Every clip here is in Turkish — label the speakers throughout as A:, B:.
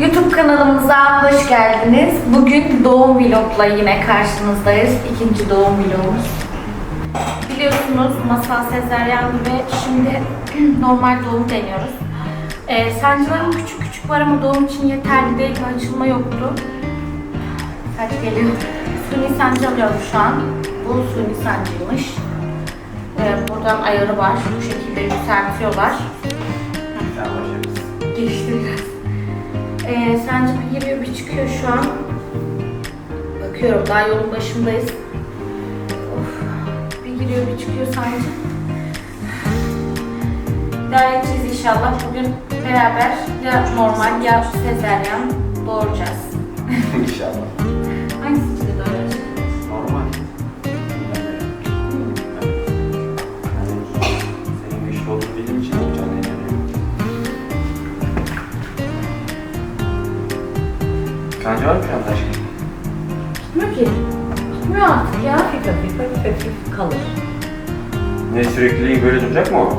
A: YouTube kanalımıza hoş geldiniz. Bugün doğum vlogla yine karşınızdayız. İkinci doğum vlogumuz. Biliyorsunuz masal sezeryandı ve şimdi normal doğum deniyoruz. Ee, sancılarım küçük küçük var ama doğum için yeterli değil açılma yoktu. Saç geliyor. Suni sancı alıyorum şu an. Bu suni sancıymış. Ee, buradan ayarı var. Bu şekilde yükseltiyorlar. Geçti biraz. Ee, bir giriyor bir çıkıyor şu an. Bakıyorum daha yolun başındayız. Of, bir giriyor bir çıkıyor sancı. İdare inşallah. Bugün beraber ya normal ya sezeryan doğuracağız.
B: İnşallah.
C: Hafif hafif kalır.
B: Ne sürekliliği böyle duracak mı o?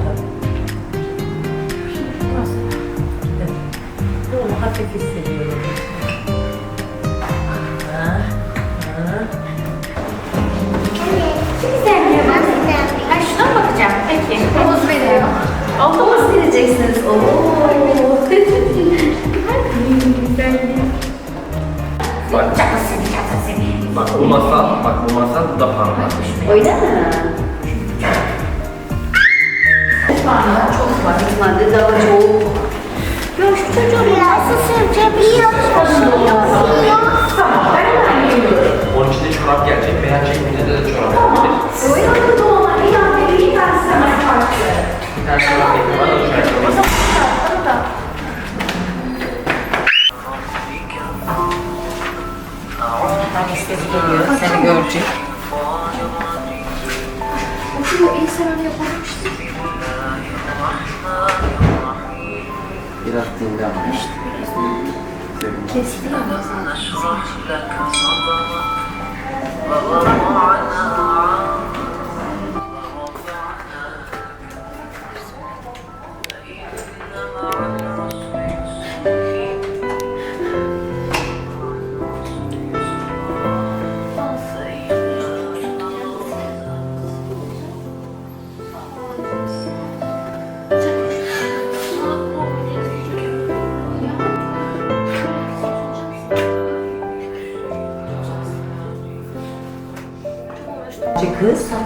C: Doğru hafif hissediyorum. Ha, ha.
A: Ben şuna bakacağım? Peki. Havuz veriyor. Havuz vereceksiniz. Oo.
B: Da parmak.
C: Öyle mi? Çok var. Normalde daha çok.
A: Ya şu çocuğu nasıl seveceğim
B: Biraz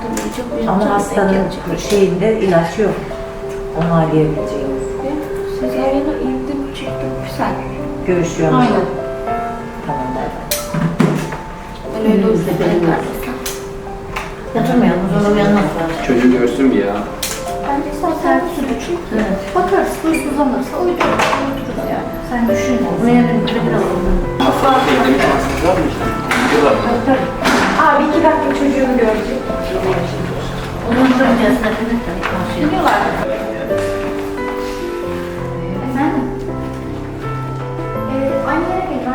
A: Kesti
C: Kız ama hastanın şeyinde ilaç yok. Onu arayabileceğimiz.
A: Sezeryana indim çıktım güzel.
C: Görüşüyor
A: Aynen.
C: musun? Tamam derler.
A: Ben öyle olsun.
C: Yatırmayalım. Sonra uyanmaz.
B: Çocuğu görsün bir ya.
A: Bence zaten sürücü.
C: Evet.
A: Bakarız huysuzlanırsa uydururuz. Uydururuz yani. Sen düşünme.
C: Buraya bir kredi alalım.
B: Hastalık beklemiş masası var mı işte? Gidiyorlar mı?
A: Abi iki dakika çocuğumu görecek.
C: Onun duracağız. Hadi konuşalım.
A: Biliyorlar. Efendim? Ee, aynı yere gelin.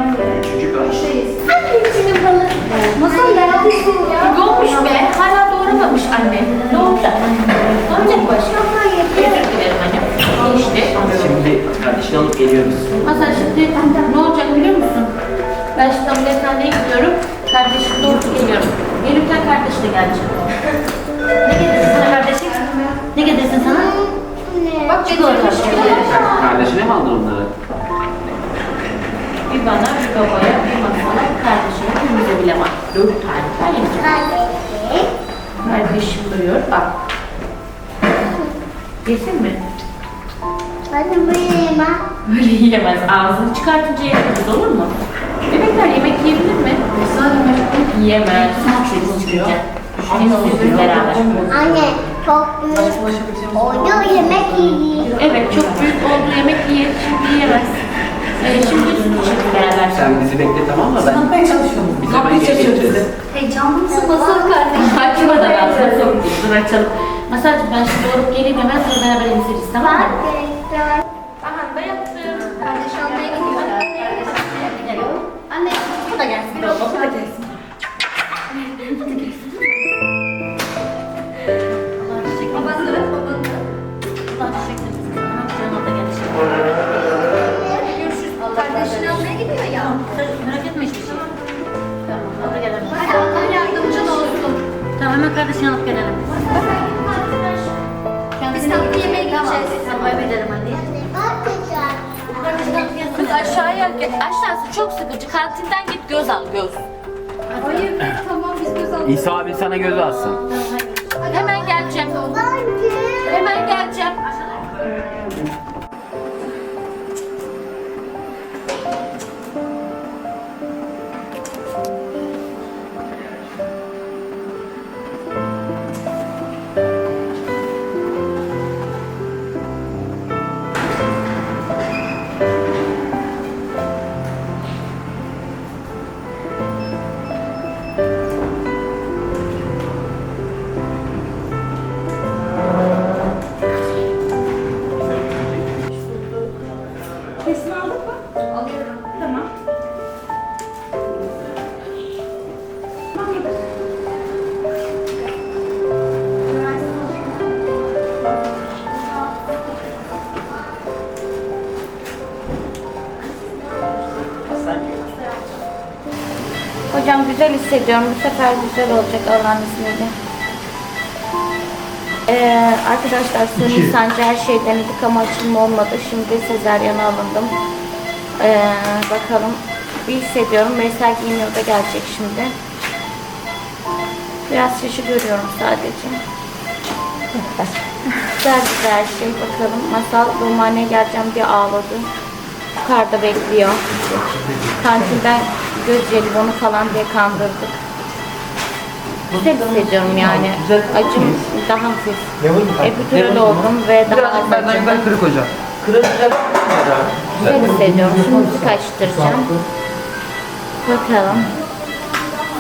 A: Nasıl neredesin ya? Doğmuş be. Hala doğuramamış anne. Doğacak. Doğacak baş. Özür dilerim anne. İşte.
B: Şimdi kardeşini alıp geliyoruz.
A: Hasan şimdi ne olacak biliyor musun? Ben şimdi ameliyathaneye gidiyorum. Kardeşim doğru geliyorum. Gelirken kardeş de gelecek.
C: Ne getirsin sana kardeşim? Ne getirsin sana?
A: Bak getirmiş bile.
B: Kardeşine mi aldın onları?
A: Bir bana, bir babaya, bir masala, bir kardeşime, hepimize bile var. Dört tane var Kardeşim duruyor, bak. Yesin mi? Böyle yiyemez. Ağzını çıkartınca yiyebiliriz, olur mu? Bebekler yemek yiyebilir mi? Yiyemez. Sesini çıkınca. Beraber.
D: Anne çok büyük oldu yemek yiyeyim.
A: Evet, çok büyük oldu yemek yiye, şimdi yiyemez. Ee, şimdi süt içelim beraber.
B: Sen bizi bekle tamam mı? Ben
C: Yapmaya çalışıyorum.
B: Biz hemen geleceğiz.
D: Heyecanlı mısın? Nasıl kardeşim?
A: Açma da ben sana soktum. Dur açalım. Masajcığım ben şimdi doğrup geleyim hemen sonra beraber emziririz tamam mı? Aha da yaptım.
D: Kardeş almaya gidiyor. Anne
A: Bu da gelsin. Bu da gelsin.
D: Kardeşini
C: alıp gelelim. Biz tatlı yemeğe gideceğiz. Tamam eve gidelim hadi.
A: Kız aşağıya aşağısı çok sıkıcı. Kantinden git göz al göz.
C: Hayır tamam biz göz aldık.
E: İsa abi sana göz alsın.
A: Hemen geleceğim. Hemen Hocam güzel hissediyorum. Bu sefer güzel olacak Allah'ın izniyle. Ee, arkadaşlar suni sancı her şey denedik ama açılma olmadı. Şimdi sezaryana alındım. Ee, bakalım. Bir hissediyorum. Veysel giyiniyor da gelecek şimdi. Biraz şaşı görüyorum sadece. Güzel güzel her şey. Bakalım. Masal Rumaniye geleceğim diye ağladı. Yukarıda bekliyor. Kantinden göz jelibonu falan diye kandırdık. Güzel hissediyorum yani. Acım daha hafif. Epidural oldum ve daha az
E: acıdı.
B: ben kırık hocam. Kırık
A: Güzel hissediyorum. Şimdi kaçtıracağım. Bakalım.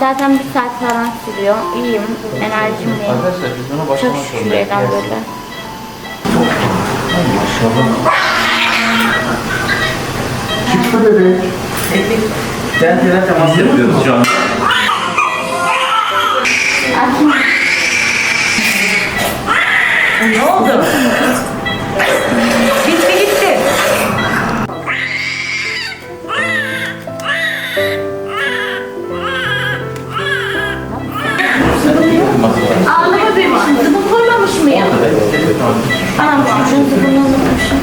A: Zaten bir saat falan sürüyor. İyiyim. Enerjim iyi.
B: Arkadaşlar biz buna
A: Çok şükür eden böyle.
F: Çıktı bebek.
B: Denteler temas yapıyoruz şu an.
A: Ne oldu? Ağlama demişim. Zıbın koymamış mıyım? Anam çocuğun zıbını unutmuşum.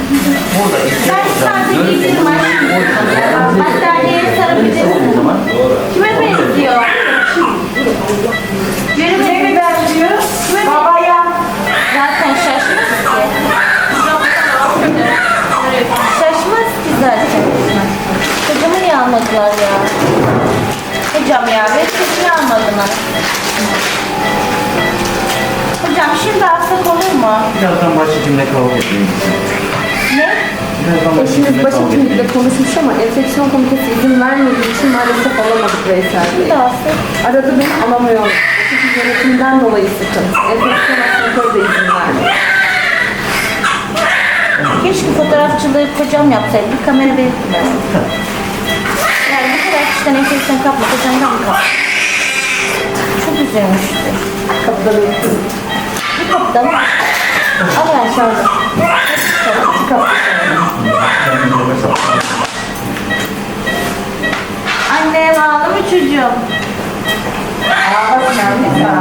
A: Ben sadece giydim aşkım. Battaniyeye sarabilirsin. Kime benziyor? Nereye benziyor?
B: Birazdan başhekimle kavga edeyim.
A: Ne?
B: Birazdan
G: Eşiniz
B: başhekimle kavga edeyim.
G: başhekimle konuşmuş ama enfeksiyon komitesi izin vermediği için maalesef alamadık Veysel Bey.
A: Şimdi alsak.
G: Aradı beni alamıyorum. Çünkü yönetimden dolayı sıkıntı. Enfeksiyon hastalıkları da izin vermiyor.
A: Keşke fotoğrafçılığı kocam yapsaydı. Bir kamera benim Yani bu kadar kişiden enfeksiyon kapma, kocandan mı kapma? Çok üzülmüştü.
G: Kapıda bekliyorum.
A: Bu kapıda mı? Al ben şöyle. Annem ağlı mı çocuğum? Yeter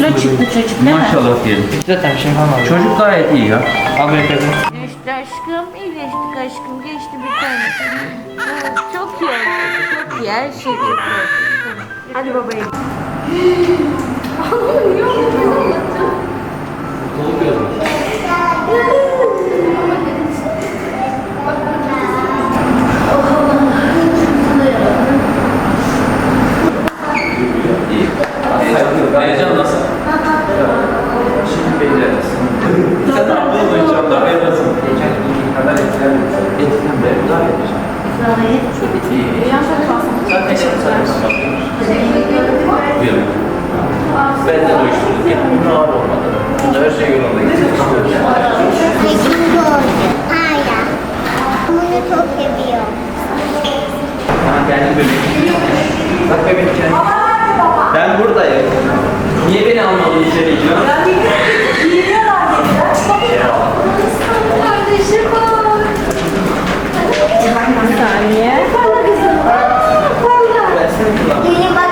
A: kilo çıktı çocuk değil mi?
B: Maşallah diyelim. Zaten şey Çocuk gayet iyi ya. Al beyefendi.
A: Geçti aşkım, iyileştik aşkım, geçti bir tane. Evet, çok iyi oldu, çok iyi, her şey çok iyi. Hadi babaya.
B: Heyecan nasıl? Şimdi belli Sen de ablayı heyecanla evlasın. Geçen gün kadar etkilenmedim. Etkilenmedim. Daha yapacağım. Şimdi sana bakıyoruz. Buyurun. Ağır olmadı. Bunda her şey yolunda gidiyor.
D: Hayır. Bunu çok seviyorum.
B: Tamam geldim bebeğim. Bak bebeğim gel. Ben buradayım. Niye beni almadın içeri gidiyorsun?
G: Bir saniye.
D: Gelin bakalım.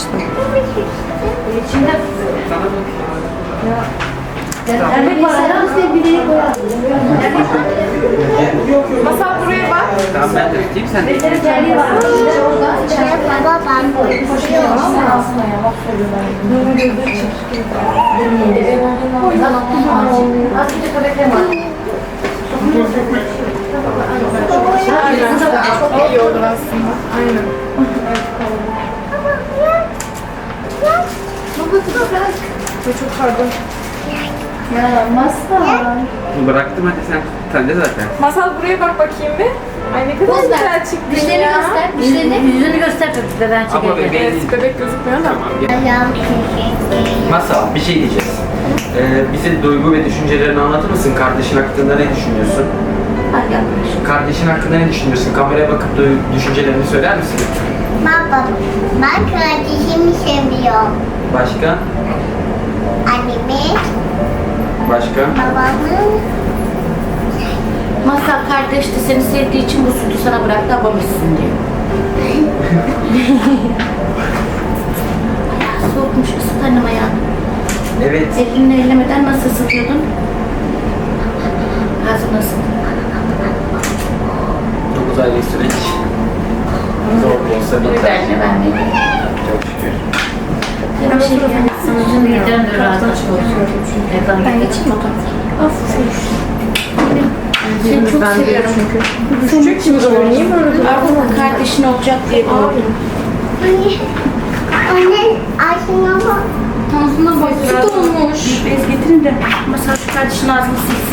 G: İşte.
C: Erkek var adam sevgiliyi koyar.
G: Masal buraya bak.
B: Tamam ben de tutayım sen de.
C: Sevgiliyi var.
D: Ben babam koşuyorum.
C: Azıcık bekleme.
G: Çok iyi olur aslında. Aynen. Ay, Çok pardon.
C: Ya masa.
B: Bıraktım hadi sen. Sen de zaten.
G: Masal buraya bak bakayım bir. Ay ne kadar güzel çıktı
C: Dişlerini
G: ya.
C: göster. Dişlerini yüzünü göster bebeğin
B: Ama
C: çekerken.
B: bebeğin
G: Evet, bebek gözükmüyor da.
B: Tamam gel.
D: Ayağım teşekkür
B: Masal bir şey diyeceğiz. Ee, bize duygu ve düşüncelerini anlatır mısın? Kardeşin hakkında ne düşünüyorsun?
C: Hadi yaklaş.
B: Kardeşin hakkında ne düşünüyorsun? Kameraya bakıp duy- düşüncelerini söyler misin?
D: Baba, ben kardeşimi seviyorum.
B: Başka?
D: Annemi,
B: Başka?
D: babamı,
C: Masal kardeş de seni sevdiği için bu sütü sana bıraktı abam içsin diyor. Ayağı soğukmuş ısıt annem ayağını.
B: Evet.
C: Elini ellemeden nasıl ısıtıyordun? Ağzını ısıt.
B: 9 aylık süreç. Zor olsa.
C: Biberle vermedi.
B: Çok.
C: Bir şey sonucun midem de rahat olsun. Ben geçeyim çok seviyorum.
G: çünkü. Küçük şimdi o. Niye böyle duruyor?
C: Kardeşin olacak diye doğdum.
D: anne, anne, Ayşe'ne bak.
C: Ağzına bak. Süt olmuş. Bir bez getirin de. Masal şu kardeşin ağzını silsin.